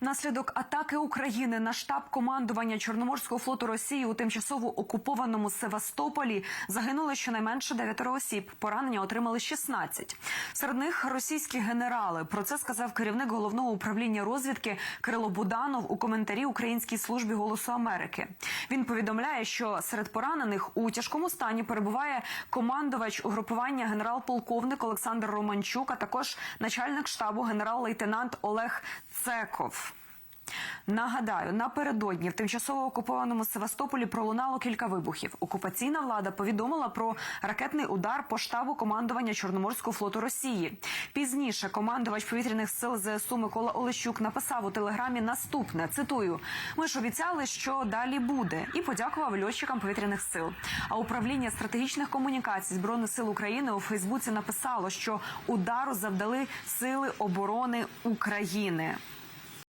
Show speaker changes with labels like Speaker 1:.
Speaker 1: Внаслідок атаки України на штаб командування Чорноморського флоту Росії у тимчасово окупованому Севастополі загинули щонайменше дев'ятеро осіб. Поранення отримали 16. Серед них російські генерали. Про це сказав керівник головного управління розвідки Кирило Буданов у коментарі Українській службі голосу Америки. Він повідомляє, що серед поранених у тяжкому стані перебуває командувач угрупування генерал-полковник Олександр Романчук, а також начальник штабу генерал-лейтенант Олег Цеков. Нагадаю, напередодні в тимчасово окупованому Севастополі пролунало кілька вибухів. Окупаційна влада повідомила про ракетний удар по штабу командування Чорноморського флоту Росії. Пізніше командувач повітряних сил ЗСУ Микола Олещук написав у телеграмі наступне: цитую: ми ж обіцяли, що далі буде, і подякував льотчикам повітряних сил. А управління стратегічних комунікацій збройних сил України у Фейсбуці написало, що удару завдали сили оборони України.